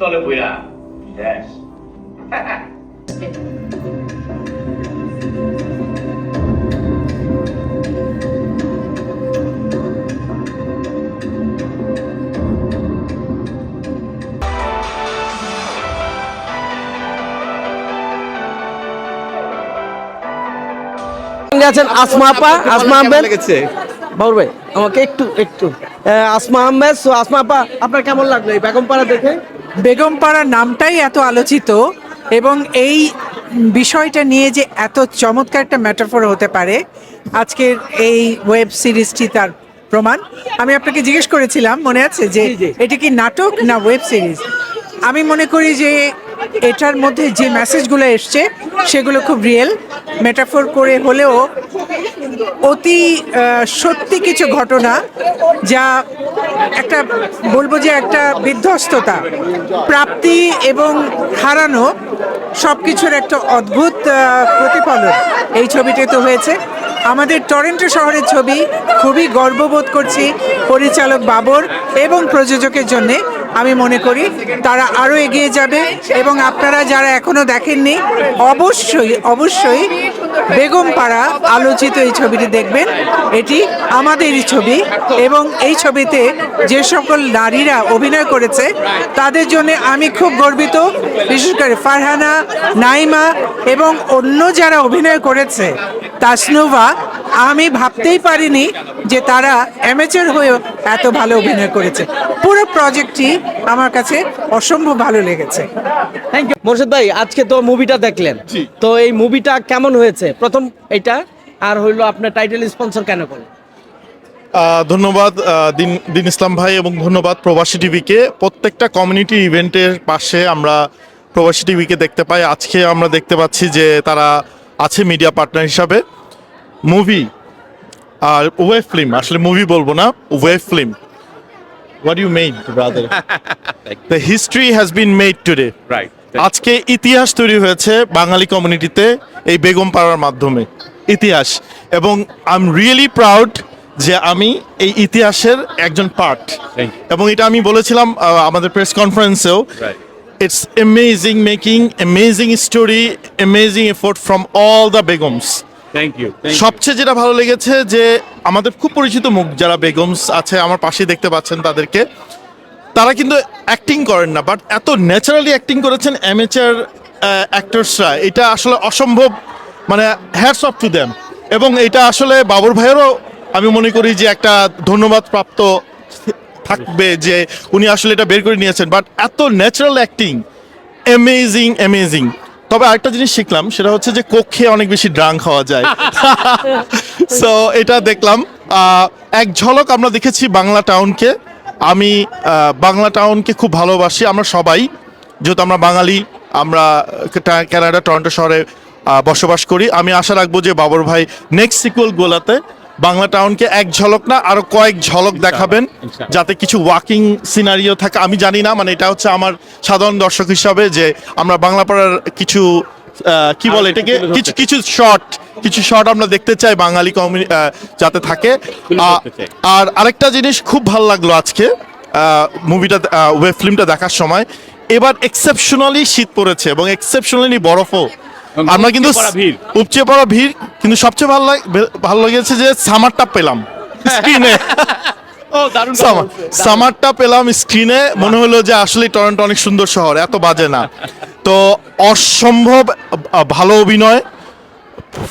তলে বইরা দেশ আছেন আসমা আপা আসমা আহমেদ। বাবুর ভাই আমাকে একটু একটু আহ, আসমা আহমেদ সো আসমা আপা আপনার কেমন লাগল এই বেগমপাড়া দেখে? বেগমপাড়া নামটাই এত আলোচিত এবং এই বিষয়টা নিয়ে যে এত চমৎকার একটা ম্যাটাফর হতে পারে আজকের এই ওয়েব সিরিজটি তার প্রমাণ আমি আপনাকে জিজ্ঞেস করেছিলাম মনে আছে যে। এটা কি নাটক না ওয়েব সিরিজ আমি মনে করি যে এটার মধ্যে যে মেসেজগুলো এসছে, সেগুলো খুব রিয়েল মেটাফোর করে হলেও অতি সত্যি কিছু ঘটনা যা একটা, বলব যে একটা বিধ্বস্ততা, প্রাপ্তি এবং হারানো সব কিছুর একটা অদ্ভুত প্রতিফলন। এই ছবিটিতে হয়েছে। আমাদের টরেন্টো শহরের ছবি, খুবই গর্ববোধ করছি পরিচালক বাবর এবং প্রযোজকের জন্যে। আমি মনে করি তারা আরও এগিয়ে যাবে এবং আপনারা যারা এখনও দেখেননি, অবশ্যই অবশ্যই বেগমপাড়া আলোচিত এই ছবিটি দেখবেন। এটি আমাদেরই ছবি এবং এই ছবিতে যে সকল নারীরা অভিনয় করেছে, তাদের জন্য আমি খুব গর্বিত। বিশেষ করে ফারহানা, নাইমা এবং অন্য যারা অভিনয় করেছে, তাসনুভা আমি ভাবতেই পারিনি যে তারা অ্যামেচার হয়েও এত ভালো অভিনয় করেছে। পুরো প্রজেক্টটি আমার কাছে অসম্ভব ভালো লেগেছে। থ্যাংক ইউ মোর্শেদ ভাই আজকে তো মুভিটা দেখলেন। তো এই মুভিটা কেমন হয়েছে? প্রথম এটা আর হইল আপনার টাইটেল স্পন্সর কেন করলেন? আহ, ধন্যবাদ দিন দিন ইসলাম ভাই এবং ধন্যবাদ প্রবাসী টিভিকে। প্রত্যেকটা কমিউনিটি ইভেন্টের পাশে আমরা প্রবাসী টিভিকে দেখতে পাই। আজকে আমরা দেখতে পাচ্ছি যে তারা আছে মিডিয়া পার্টনার হিসাবে। মুভি আর ওয়েব ফিল্ম আসলে মুভি বলব না web film what you made brother the history has been made today right আজকে ইতিহাস তৈরি হয়েছে বাঙালি কমিউনিটিতে এই বেগম পাড়ার মাধ্যমে ইতিহাস। এবং আই এম রিয়েলি প্রাউড যে আমি এই ইতিহাসের একজন পার্ট এবং এটা আমি বলেছিলাম আমাদের press কনফারেন্সেও it's amazing making amazing story amazing effort from all the Begums সবচেয়ে যেটা ভালো লেগেছে যে আমাদের খুব পরিচিত মুখ যারা বেগমস আছে, আমার পাশে দেখতে পাচ্ছেন তাদেরকে, তারা কিন্তু অ্যাক্টিং করেন না বাট এত ন্যাচারালি অ্যাক্টিং করেছেন অ্যামেচার অ্যাক্টরসরা এটা আসলে অসম্ভব মানে হ্যাটস অফ টু দেম এবং এটা আসলে বাবর ভাইয়েরও আমি মনে করি যে একটা ধন্যবাদ প্রাপ্ত থাকবে যে উনি আসলে এটা বের করে নিয়েছেন। বাট এত ন্যাচারাল অ্যাক্টিং অ্যামেজিং অ্যামেজিং তবে আরেকটা জিনিস শিখলাম সেটা হচ্ছে যে কক্ষে অনেক বেশি ড্রাং খাওয়া যায়। সো এটা দেখলাম। এক ঝলক আমরা দেখেছি বাংলা টাউনকে আমি বাংলা টাউনকে খুব ভালোবাসি আমরা সবাই। যেহেতু আমরা বাঙালি আমরা কা- কানাডা টরন্টো শহরে বসবাস করি। আমি আশা রাখব যে বাবর ভাই নেক্সট সিকুয়েল গোলাতে বাংলা টাউনকে এক ঝলক না আরও কয়েক ঝলক দেখাবেন যাতে কিছু ওয়াকিং সিনারিও থাকে। আমি জানি না মানে এটা হচ্ছে আমার সাধারণ দর্শক হিসাবে যে আমরা বাংলা পাড়ার কিছু কি বলে এটাকে? কিছু কিছু শর্ট কিছু শর্ট আমরা দেখতে চাই বাঙালি কমিউনি যাতে থাকে। আর আরেকটা জিনিস খুব ভালো লাগল আজকে মুভিটা ওয়েব ফিল্মটা দেখার সময়। এবার এক্সেপশনালি শীত পড়েছে এবং এক্সেপশনালি বরফও। আমরা কিন্তু উপচে পড়া ভিড়। কিন্তু সবচেয়ে ভালো লাগ- ভালো লেগেছে যে সামারটা পেলাম। স্ক্রিনে। সামারটা পেলাম স্ক্রিনে মনে হলো যে আসলে টরন্টো অনেক সুন্দর শহর এত বাজে না। তো অসম্ভব ভালো অভিনয়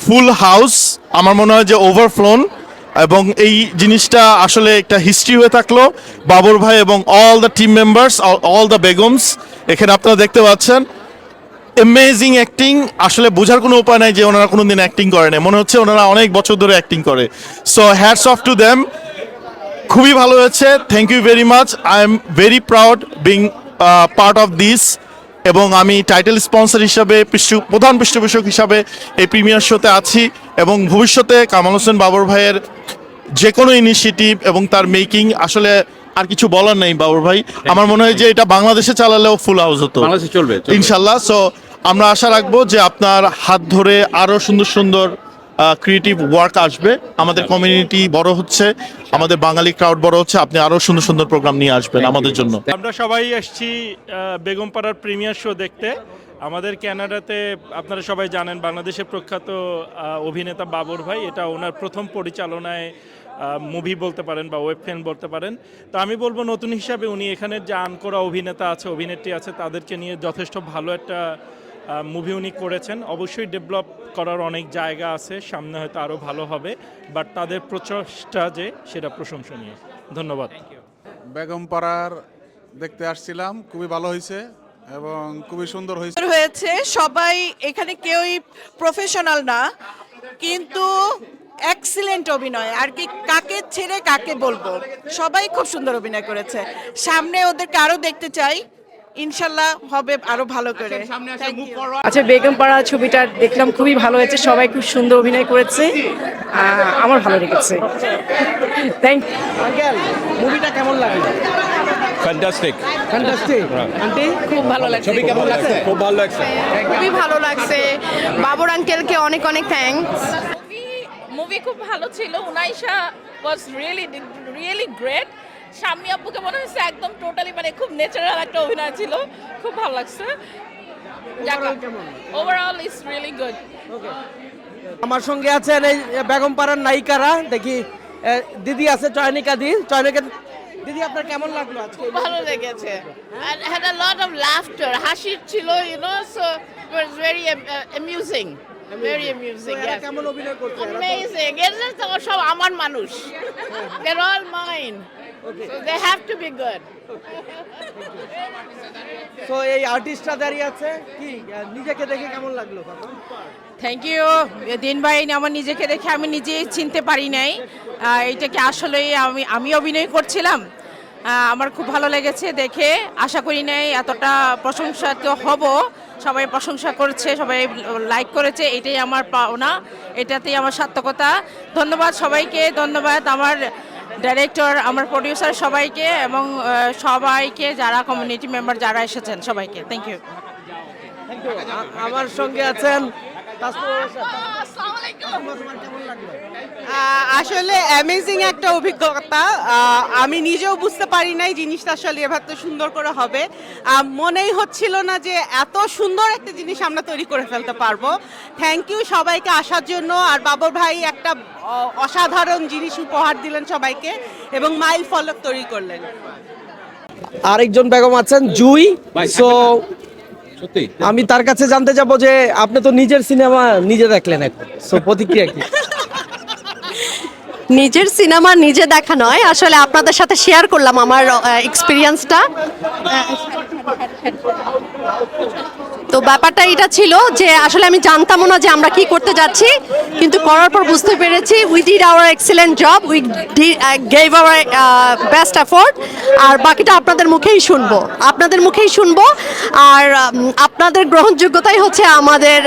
ফুল হাউস আমার মনে হয় যে ওভারফ্লোন এবং এই জিনিসটা আসলে একটা হিস্ট্রি হয়ে থাকল। বাবর ভাই এবং all the team members all the Begums এখানে আপনারা দেখতে পাচ্ছেন। অ্যামেজিং অ্যাক্টিং আসলে বোঝার কোনো উপায় নাই যে ওনারা কোনো দিন অ্যাক্টিং করে মনে হচ্ছে ওনারা অনেক বছর ধরে অ্যাক্টিং করে। So hats off to them খুবই ভালো হয়েছে। Thank you very much I am very proud being part of this এবং আমি টাইটেল স্পন্সর হিসাবে, পৃষ্ঠ- প্রধান পৃষ্ঠপোষক হিসাবে এই প্রিমিয়ার শোতে আছি। এবং ভবিষ্যতে কামাল হোসেন বাবর ভাইয়ের যে কোনো ইনিশিয়েটিভ এবং তার মেকিং আসলে আর কিছু বলার নেই বাবর ভাই। আমার মনে হয় যে এটা বাংলাদেশে চালালেও ফুল হাউস হতো। বাংলাদেশে চলবে। ইনশাল্লাহ। সো আমরা আশা রাখব যে আপনার হাত ধরে আরও সুন্দর সুন্দর ক্রিয়েটিভ ওয়ার্ক আসবে। আমাদের কমিউনিটি বড় হচ্ছে। আমাদের বাঙালি ক্রাউড বড় হচ্ছে। আপনি আরও সুন্দর সুন্দর প্রোগ্রাম নিয়ে আসবেন আমাদের জন্য। আমরা সবাই এসেছি বেগমপাড়ার প্রিমিয়ার শো দেখতে। আমাদের ক্যানাডাতে আপনারা সবাই জানেন বাংলাদেশের প্রখ্যাত অভিনেতা বাবর ভাই। এটা ওনার প্রথম পরিচালনায় মুভি বলতে পারেন বা ওয়েব ফিল্ম বলতে পারেন। তো আমি বলব নতুন হিসাবে উনি এখানে যে আন করা অভিনেতা আছে অভিনেত্রী আছে তাদেরকে নিয়ে যথেষ্ট ভালো একটা মুভি উনি করেছেন। অবশ্যই ডেভেলপ করার অনেক জায়গা আছে সামনে হয়তো আরও ভালো হবে বাট তাদের প্রচেষ্টা যে সেটা প্রশংসনীয়। ধন্যবাদ। বেগম পাড়ার দেখতে আসছিলাম খুবই ভালো হয়েছে এবং খুবই সুন্দর হয়েছে। হয়েছে সবাই এখানে কেউই প্রফেশনাল না কিন্তু এক্সিলেন্ট অভিনয়। আর কি কাকে ছেড়ে কাকে বলব? সবাই খুব সুন্দর অভিনয় করেছে। সামনে ওদেরকে আরও দেখতে চাই। ইনশাল্লাহ হবে আরও ভালো করে. আচ্ছা বেগমপাড়া ছবিটা দেখলাম খুবই ভালো হয়েছে। সবাই খুব সুন্দর অভিনয় করেছে। আমার ভালো লেগেছে। থ্যাংক আঙ্কেল মুভিটা কেমন লাগল? Fantastic fantastic aunty? খুব ভালো লাগছে। ছবি কেমন লাগছে? খুব ভালো লাগছে। খুবই ভালো লাগছে। বাবর আঙ্কেলকে অনেক অনেক থ্যাঙ্কস মুভি খুব ভালো ছিল। Unaisha was really really great Shammi আব্বুকে মনে হচ্ছে একদম টোটালি মানে খুব ন্যাচারাল একটা অভিনয় ছিল। খুব ভালো লাগছে। ওভারঅল ইজ রিয়েলি গুড আমার সঙ্গে আছেন এই বেগম পাড়ার নায়িকারা। দেখি দিদি আছে চয়নিকা দি। চয়নিকা দিদি আপনার কেমন লাগল আজকে? ভালো লেগেছে। had a lot of laughter হাসি ছিল you know so it was very uh, amusing very amusing এরা yes. কেমন অভিনয় করছে? তো সব আমার মানুষ। All mine. So they have to be good. তো এই আর্টিস্টরা দাঁড়িয়ে আছে। কি নিজেকে দেখে কেমন লাগল থ্যাংক ইউ দিন ভাই আমার নিজেকে দেখে আমি নিজেই চিনতে পারি নাই। এটাকে আসলে আমি আমি অভিনয় করছিলাম। আমার খুব ভালো লেগেছে দেখে। আশা করি নাই এতটা প্রশংসা তো হব। সবাই প্রশংসা করেছে সবাই লাইক করেছে এটাই আমার পাওনা এটাতেই আমার সার্থকতা। ধন্যবাদ সবাইকে ধন্যবাদ আমার ডাইরেক্টর আমার প্রডিউসার সবাইকে এবং সবাইকে যারা কমিউনিটি মেম্বার যারা এসেছেন সবাইকে। থ্যাংক ইউ আমার সঙ্গে আছেন আসলে অ্যামেজিং একটা অভিজ্ঞতা। আমি নিজেও বুঝতে পারি নাই জিনিসটা আসলে এবার তো সুন্দর করে হবে। মনেই হচ্ছিল না যে এত সুন্দর একটা জিনিস আমরা তৈরি করে ফেলতে পারব। থ্যাংক ইউ সবাইকে আসার জন্য। আর বাবর ভাই একটা অসাধারণ জিনিস উপহার দিলেন সবাইকে এবং মাইল ফলক তৈরি করলেন। আরেকজন বেগম আছেন জুই। সো আমি তার কাছে জানতে যাব যে আপনি তো নিজের সিনেমা নিজে দেখলেন এখন। সো প্রতিক্রিয়া কি? নিজের সিনেমা নিজে দেখা নয় আসলে আপনাদের সাথে শেয়ার করলাম আমার এক্সপিরিয়েন্সটা তো ব্যাপারটা এটা ছিল যে আসলে আমি জানতামও না যে আমরা কি করতে যাচ্ছি, কিন্তু করার পর বুঝতে পেরেছি we did our excellent job we gave our best effort আর বাকিটা আপনাদের মুখেই শুনব। আপনাদের মুখেই শুনব, আর আপনাদের গ্রহণযোগ্যতাই হচ্ছে আমাদের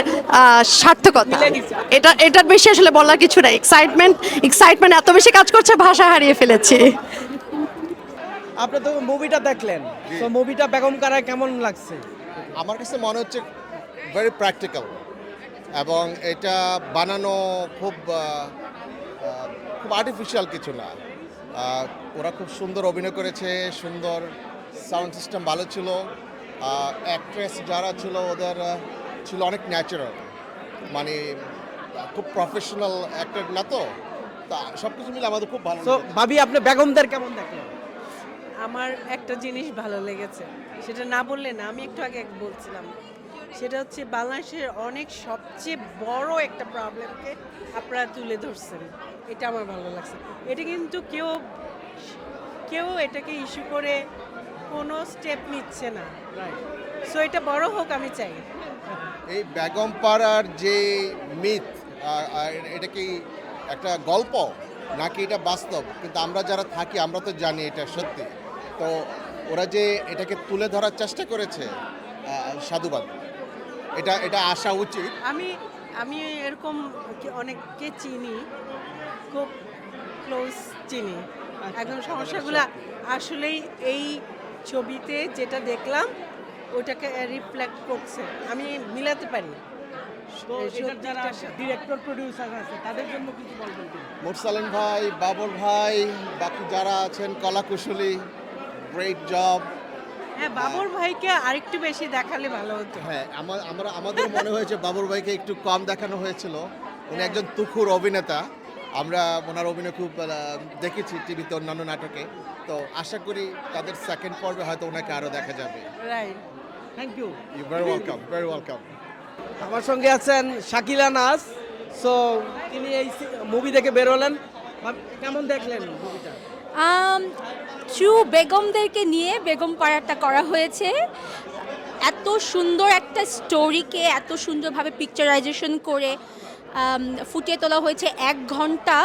সার্থকতা। এটা এটার বেশি আসলে বলার কিছু নাই। এক্সাইটমেন্ট এক্সাইটমেন্ট এত বেশি কাজ করছে, ভাষা হারিয়ে ফেলেছি। আপনি তো মুভিটা দেখলেন। তো মুভিটা বেগম কারায় কেমন লাগছে? আমার কাছে মনে হচ্ছে ভেরি প্র্যাকটিক্যাল এবং এটা বানানো খুব খুব আর্টিফিশিয়াল কিছু না। ওরা খুব সুন্দর অভিনয় করেছে সুন্দর সাউন্ড সিস্টেম ভালো ছিল। অ্যাক্ট্রেস যারা ছিল ওদের ছিল অনেক ন্যাচারাল মানে খুব প্রফেশনাল অ্যাক্টর না তো? তা সব কিছু মিলে আমাদের খুব ভালো ভাবি আপনি বেগমদের কেমন দেখলেন? আমার একটা জিনিস ভালো লেগেছে। সেটা না বললে না আমি একটু আগে বলছিলাম। সেটা হচ্ছে বাংলাদেশের অনেক সবচেয়ে বড় একটা প্রবলেমকে আপনারা তুলে ধরছেন। এটা আমার ভালো লাগছে। এটা কিন্তু কেউ কেউ এটাকে ইস্যু করে কোনো স্টেপ নিচ্ছে না। সো এটা বড় হোক আমি চাই। এই বেগম পাড়ার যে মিথ এটা কি একটা গল্প? নাকি এটা বাস্তব? কিন্তু আমরা যারা থাকি আমরা তো জানি এটা সত্যি। তো ওরা যে এটাকে তুলে ধরার চেষ্টা করেছে সাধুবাদ এটা এটা আসা উচিত। আমি আমি এরকম কি- অনেককে চিনি খুব ক্লোজ চিনি। এখন সমস্যাগুলো আসলেই এই ছবিতে যেটা দেখলাম ওটাকে রিফ্লেক্ট করছে। আমি মিলাতে পারি। তো এই যারা সত্যিটা ডিরেক্টর প্রোডিউসার আছে তাদের জন্য কিছু বলবেন কি? মুরসালিন ভাই বাবর ভাই বাকি যারা আছেন কলা কুশলী গ্রেট জব হ্যাঁ বাবর ভাইকে আরেকটু বেশি দেখালে ভালো হতো। হ্যাঁ আমার আমরা আমাদের মনে হয়েছে বাবর ভাইকে একটু কম দেখানো হয়েছিল। উনি একজন তুখুর অভিনেতা। আমরা ওনার অভিনয় খুব দেখেছি টিভিতে অন্যান্য নাটকে। তো আশা করি তাদের সেকেন্ড পর্বে হয়তো ওনাকে আরও দেখা যাবে। Right thank you you very welcome very welcome আমার সঙ্গে আছেন শাকিলা নাস। সো তিনি এই মুভি দেখে বেরোলেন কেমন দেখলেন মুভিটা ট্রু বেগমদেরকে নিয়ে বেগম পাড়াটা করা হয়েছে। এত সুন্দর একটা স্টোরিকে এত সুন্দরভাবে পিকচারাইজেশন করে ফুটিয়ে তোলা হয়েছে এক ঘণ্টা।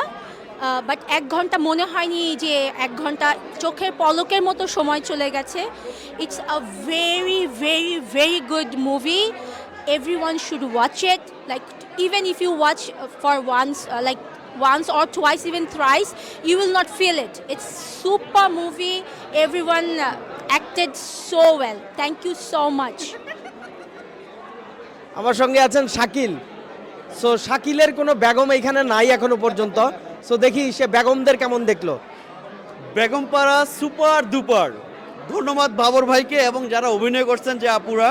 বাট এক ঘণ্টা মনে হয়নি যে এক ঘণ্টা চোখের পলকের মতো সময় চলে গেছে। It's a very very very good movie should watch it like even if you watch uh, for once uh, like once or twice even thrice you will not feel it. It's super movie. Everyone uh, acted so well. Thank you so much. আমার সঙ্গে আছেন Shakil. So শাকিলের কোনো বেগম এখানে নাই এখনও পর্যন্ত। So দেখি সে বেগমদের কেমন দেখল। বেগমপাড়া সুপার দুপার ধন্যবাদ বাবর ভাইকে এবং যারা অভিনয় করছেন যে আপুরা।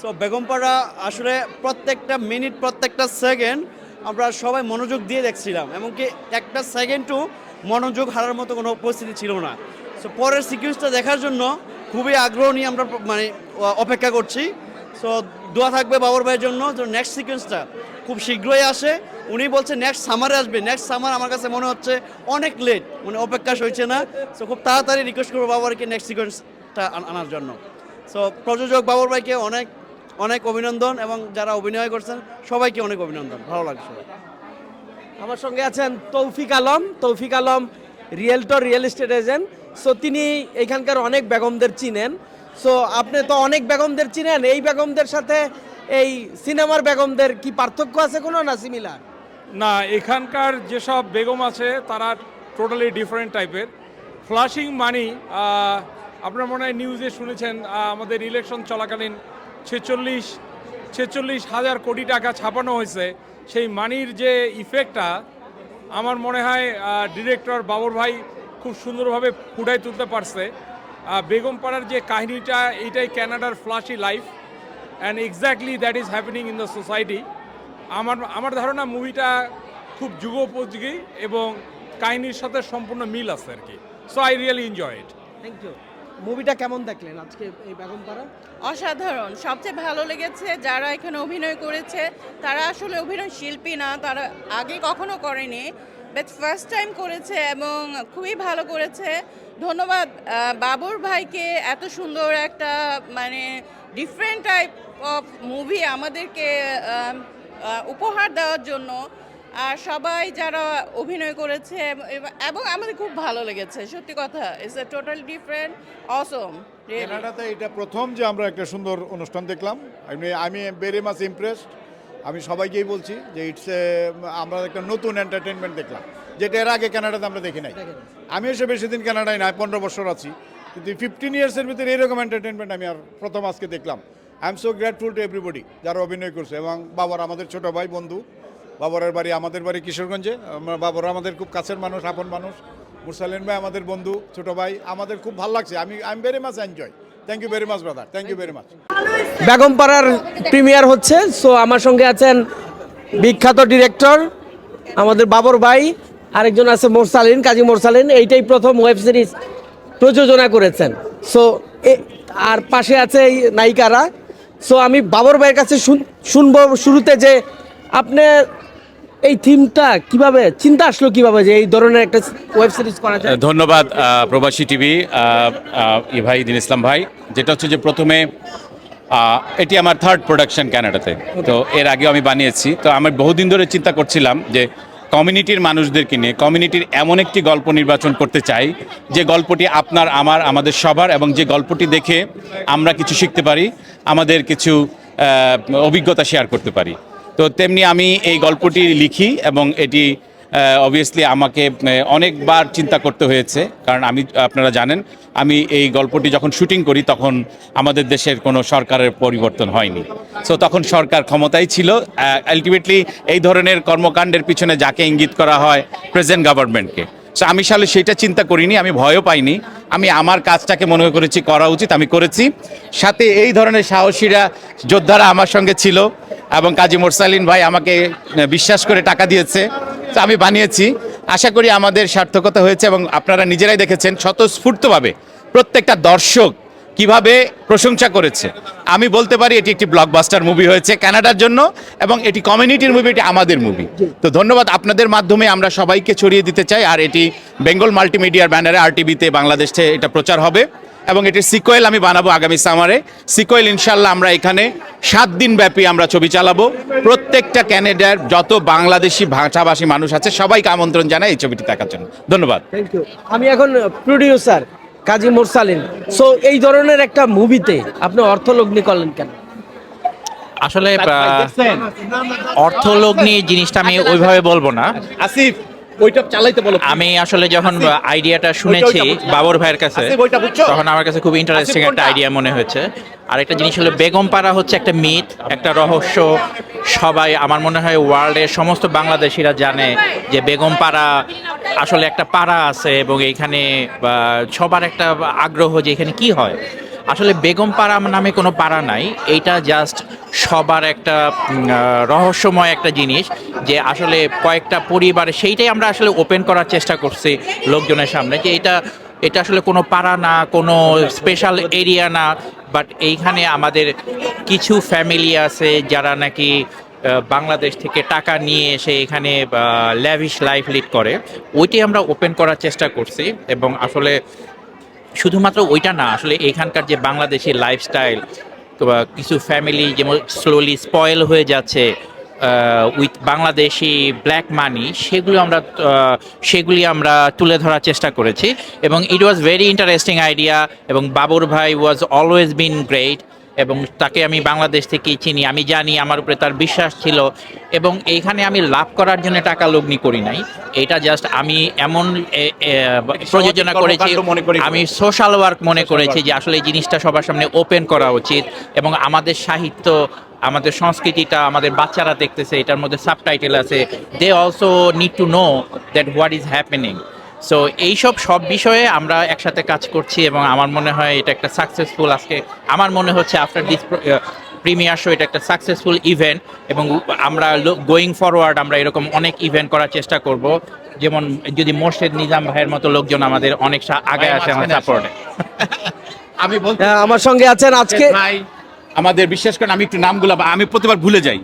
সো বেগমপাড়া আসলে প্রত্যেকটা মিনিট প্রত্যেকটা সেকেন্ড আমরা সবাই মনোযোগ দিয়ে দেখছিলাম, এমনকি একটা সেকেন্ডও মনোযোগ হারার মতো কোনো পরিস্থিতি ছিল না। সো পরের সিকিউরিটিটা দেখার জন্য খুবই আগ্রহ নিয়ে আমরা মানে অপেক্ষা করছি। সো দোয়া থাকবে বাবর ভাইয়ের জন্য নেক্সট সিকোয়েন্সটা খুব শীঘ্রই আসে। উনি বলছে নেক্সট সামারে আসবে। নেক্সট সামার আমার কাছে মনে হচ্ছে অনেক লেট মানে অপেক্ষা হয়েছে না। সো খুব তাড়াতাড়ি রিকোয়েস্ট করব বাবারকে নেক্সট সিকোয়েন্সটা আনার জন্য। সো প্রযোজক বাবর ভাইকে অনেক অনেক অভিনন্দন এবং যারা অভিনয় করছেন সবাইকে অনেক অভিনন্দন। ভালো লাগছে আমার সঙ্গে আছেন Taufiq Alam. Taufiq Alam realtor real estate agent. So তিনি এখানকার অনেক বেগমদের চিনেন। সো আপনি তো অনেক বেগমদের চিনেন। এই বেগমদের সাথে এই সিনেমার বেগমদের কি পার্থক্য আছে কোনো না সিমিলার না এখানকার যেসব বেগম আছে তারা টোটালি ডিফারেন্ট টাইপের ফ্লাশিং মানি আপনার মনে হয় নিউজে শুনেছেন আমাদের ইলেকশন চলাকালীন ছেচল্লিশ ছেচল্লিশ হাজার কোটি টাকা ছাপানো হয়েছে। সেই মানির যে ইফেক্টটা আমার মনে হয় ডিরেক্টর বাবর ভাই খুব সুন্দরভাবে ফুটাই তুলতে পারছে। আহ, বেগম পাড়ার যে কাহিনীটা এইটাই ক্যানাডার flashy life and exactly that is happening in the society আমার আমার ধারণা মুভিটা খুব যুগোপযোগী এবং কাহিনীর সাথে সম্পূর্ণ মিল আছে আর কি। So I really enjoy it thank you মুভিটা কেমন দেখলেন আজকে এই বেগমপাড়া অসাধারণ। সবচেয়ে ভালো লেগেছে যারা এখানে অভিনয় করেছে, তারা আসলে অভিনয় শিল্পী না, তারা আগে কখনো করেনি বাট ফার্স্ট টাইম করেছে এবং খুবই ভালো করেছে। ধন্যবাদ বাবুর ভাইকে এত সুন্দর একটা মানে ডিফারেন্ট টাইপ অফ মুভি আমাদেরকে উপহার দেওয়ার জন্য। আর সবাই যারা অভিনয় করেছে, এবং- আমাদের খুব ভালো লেগেছে, সত্যি কথা it's a total different awesome কানাডাতে এটা প্রথম যে আমরা একটা সুন্দর অনুষ্ঠান দেখলাম। আমি আমি ভেরি মাচ ইমপ্রেসড আমি সবাইকেই বলছি যে ইটস আমরা একটা নতুন এন্টারটেনমেন্ট দেখলাম যেটা এর আগে কানাডাতে আমরা দেখি নাই। আমি এসে বেশি দিন কানাডায় নাই পনেরো বছর আছি। কিন্তু ফিফটিন ইয়ার্সের ভিতরে এরকম এন্টারটেনমেন্ট আমি আর প্রথম আজকে দেখলাম। I am so grateful to everybody যারা অভিনয় করছে এবং বাবার আমাদের ছোট ভাই বন্ধু। বাবরের বাড়ি আমাদের বাড়ি কিশোরগঞ্জে। বাবর আমাদের খুব কাছের মানুষ আপন মানুষ। মুরসালিন ভাই, আমাদের বন্ধু, ছোট ভাই, আমাদের খুব ভালো লাগছে। আমি I am very much enjoy thank you very much brother thank you very much বেগমপাড়ার premiere হচ্ছে সো আমার সঙ্গে আছেন বিখ্যাত ডিরেক্টর আমাদের বাবর ভাই, আরেকজন আছে মোরসালিন, কাজী মোরসালিন, এইটাই প্রথম ওয়েব সিরিজ প্রযোজনা করেছেন। সো আর পাশে আছে এই নায়িকারা। সো আমি বাবর ভাইয়ের কাছে শুনব শুরুতে যে আপনি এই থিমটা কীভাবে চিন্তা আসলো কীভাবে যে এই ধরনের একটা ওয়েব সিরিজ করা যায়? ধন্যবাদ প্রবাসী টিভি ই ভাই দিন ইসলাম ভাই। যেটা হচ্ছে যে প্রথমে এটি আমার থার্ড প্রোডাকশন ক্যানাডাতে তো এর আগেও আমি বানিয়েছি। তো আমি বহুদিন ধরে চিন্তা করছিলাম যে কমিউনিটির মানুষদেরকে নিয়ে কমিউনিটির এমন একটি গল্প নির্বাচন করতে চাই যে গল্পটি আপনার আমার আমাদের সবার এবং যে গল্পটি দেখে আমরা কিছু শিখতে পারি আমাদের কিছু অভিজ্ঞতা শেয়ার করতে পারি। তো তেমনি আমি এই গল্পটি লিখি এবং এটি অবভিয়াসলি আমাকে অনেকবার চিন্তা করতে হয়েছে। কারণ আমি, আপনারা জানেন, আমি এই গল্পটি যখন শুটিং করি তখন আমাদের দেশের কোনো সরকারের পরিবর্তন হয়নি। সো তখন সরকার ক্ষমতায় ছিল। আলটিমেটলি এই ধরনের কর্মকাণ্ডের পিছনে যাকে ইঙ্গিত করা হয় প্রেজেন্ট গভর্নমেন্টকে সো আমি সালে সেটা চিন্তা করিনি, আমি ভয়ও পাইনি। আমি আমার কাজটাকে মনে করেছি, করা উচিত, আমি করেছি। সাথে এই ধরনের সাহসীরা, যোদ্ধারা আমার সঙ্গে ছিল। এবং কাজী মোরসালিন ভাই আমাকে বিশ্বাস করে টাকা দিয়েছে। তো আমি বানিয়েছি। আশা করি আমাদের সার্থকতা হয়েছে এবং আপনারা নিজেরাই দেখেছেন স্বতঃস্ফূর্তভাবে প্রত্যেকটা দর্শক কীভাবে প্রশংসা করেছে। আমি বলতে পারি এটি একটি ব্লকবাস্টার মুভি হয়েছে কানাডার জন্য এবং এটি কমিউনিটির মুভি এটি আমাদের মুভি তো ধন্যবাদ আপনাদের মাধ্যমে আমরা সবাইকে ছড়িয়ে দিতে চাই। আর এটি বেঙ্গল মাল্টিমিডিয়ার ব্যানারে আর টিভিতে বাংলাদেশে এটা প্রচার হবে। এবং এটির সিকোয়েল আমি বানাবো আগামী সামারে সিকোয়েল ইনশাল্লাহ আমরা এখানে সাত দিন ব্যাপী আমরা ছবি চালাবো। প্রত্যেকটা ক্যানাডার যত বাংলাদেশি ভাষাভাষী মানুষ আছে সবাইকে আমন্ত্রণ জানাই এই ছবিটি দেখার জন্য। ধন্যবাদ। থ্যাংক ইউ আমি এখন প্রডিউসার কাজী মোরসালিন। সো এই ধরনের একটা মুভিতে আপনি অর্থলগ্নি করলেন কেন? আসলে অর্থলগ্নি জিনিসটা আমি ওইভাবে বলব না। আসিফ ওইটা চালাইতে বলো। আমি আসলে যখন আইডিয়াটা শুনেছি বাবর ভাইয়ের কাছে? তখন আমার কাছে খুব ইন্টারেস্টিং একটা আইডিয়া মনে হয়েছে। আর একটা জিনিস হলো বেগম পাড়া হচ্ছে একটা মিথ একটা রহস্য। সবাই আমার মনে হয় ওয়ার্ল্ডের সমস্ত বাংলাদেশিরা জানে যে বেগম পাড়া আসলে একটা পাড়া আছে এবং এইখানে সবার একটা আগ্রহ যে এখানে কি হয়। আসলে বেগম পাড়া নামে কোনো পাড়া নাই। এইটা জাস্ট সবার একটা রহস্যময় একটা জিনিস যে আসলে কয়েকটা পরিবারে, সেইটাই আমরা আসলে ওপেন করার চেষ্টা করছি লোকজনের সামনে যে এটা এটা আসলে কোনো পাড়া না, কোনো স্পেশাল এরিয়া না বাট এইখানে আমাদের কিছু ফ্যামিলি আছে যারা নাকি বাংলাদেশ থেকে টাকা নিয়ে এসে এখানে ল্যাভিশ লাইফ লিড করে। ওইটাই আমরা ওপেন করার চেষ্টা করছি এবং আসলে শুধুমাত্র ওইটা না, আসলে এখানকার যে বাংলাদেশি লাইফস্টাইল কিছু ফ্যামিলি যেমন স্লোলি স্পয়েল হয়ে যাচ্ছে উইথ বাংলাদেশি ব্ল্যাক মানি সেগুলো আমরা সেগুলি আমরা তুলে ধরার চেষ্টা করেছি। এবং it was very interesting idea এবং বাবুর ভাই ওয়াজ অলওয়েজ বিন গ্রেট এবং তাকে আমি বাংলাদেশ থেকেই চিনি। আমি জানি আমার উপরে তার বিশ্বাস ছিল এবং এইখানে আমি লাভ করার জন্য টাকা লগ্নি করি নাই। এটা জাস্ট আমি এমন প্রযোজনা করেছি করি। আমি সোশ্যাল ওয়ার্ক মনে করেছি যে আসলে এই জিনিসটা সবার সামনে ওপেন করা উচিত এবং আমাদের সাহিত্য আমাদের সংস্কৃতিটা আমাদের বাচ্চারা দেখতেছে এটার মধ্যে সাবটাইটেল আছে they also need to know that what is happening so এইসব সব বিষয়ে আমরা একসাথে কাজ করছি এবং আমার মনে হয় এটা একটা সাকসেসফুল আজকে আমার মনে হচ্ছে আফটার দিস প্রিমিয়ার শো এটা একটা সাকসেসফুল ইভেন্ট এবং আমরা গোয়িং ফরওয়ার্ড আমরা এরকম অনেক ইভেন্ট করার চেষ্টা করব। যেমন যদি মোর্শেদ নিজাম ভাইয়ের মতো লোকজন আমাদের অনেক আগে আসে আমার সাপোর্টে আমি বলতে হ্যাঁ, আমার সঙ্গে আছেন আজকে। ভাই আমাদের বিশ্বাস করে আমি একটু নামগুলো আমি প্রতিবার ভুলে যাই।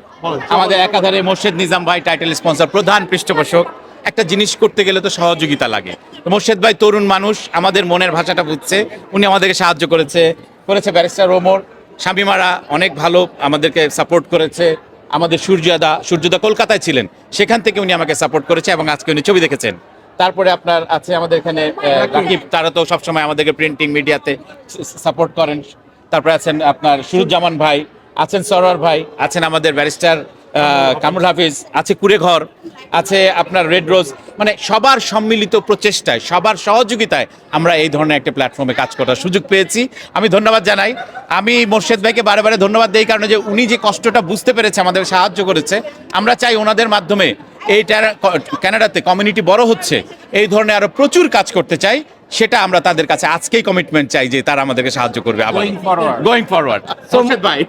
আমাদের একাধারে মোর্শেদ নিজাম ভাই টাইটেল স্পন্সর প্রধান পৃষ্ঠপোষক। একটা জিনিস করতে গেলে তো সহযোগিতা লাগে। তো মোর্শেদ ভাই তরুণ মানুষ আমাদের মনের ভাষাটা বুঝছে। উনি আমাদেরকে সাহায্য করেছে। করেছে ব্যারিস্টার ওমর স্বামীমারা অনেক ভালো আমাদেরকে সাপোর্ট করেছে। আমাদের সূর্যদা সূর্যদা কলকাতায় ছিলেন সেখান থেকে উনি আমাকে সাপোর্ট করেছে এবং আজকে উনি ছবি দেখেছেন। তারপরে আপনার আছে আমাদের এখানে রাকিব। তারা তো সবসময় আমাদেরকে প্রিন্টিং মিডিয়াতে সাপোর্ট করেন। তারপরে আছেন আপনার সুরুজ্জামান ভাই আছেন সরোয়ার ভাই আছেন আমাদের ব্যারিস্টার কামরুল হাফিজ আছে কুড়েঘর আছে আপনার রেড রোজ মানে সবার সম্মিলিত প্রচেষ্টায় সবার সহযোগিতায় আমরা এই ধরনের একটা প্ল্যাটফর্মে কাজ করার সুযোগ পেয়েছি। আমি ধন্যবাদ জানাই। আমি মোর্শেদ ভাইকে বারে বারে ধন্যবাদ দিই কারণে যে উনি যে কষ্টটা বুঝতে পেরেছে আমাদের সাহায্য করেছে আমরা চাই ওনাদের মাধ্যমে এই ট্যারা- ক- কানাডাতে কমিউনিটি বড় হচ্ছে এই ধরনের আরও প্রচুর কাজ করতে চাই সেটা আমরা তাদের কাছে আজকেই কমিটমেন্ট চাই যে তারা আমাদেরকে সাহায্য করবে আবার। গোয়িং ফরওয়ার্ড ভাই।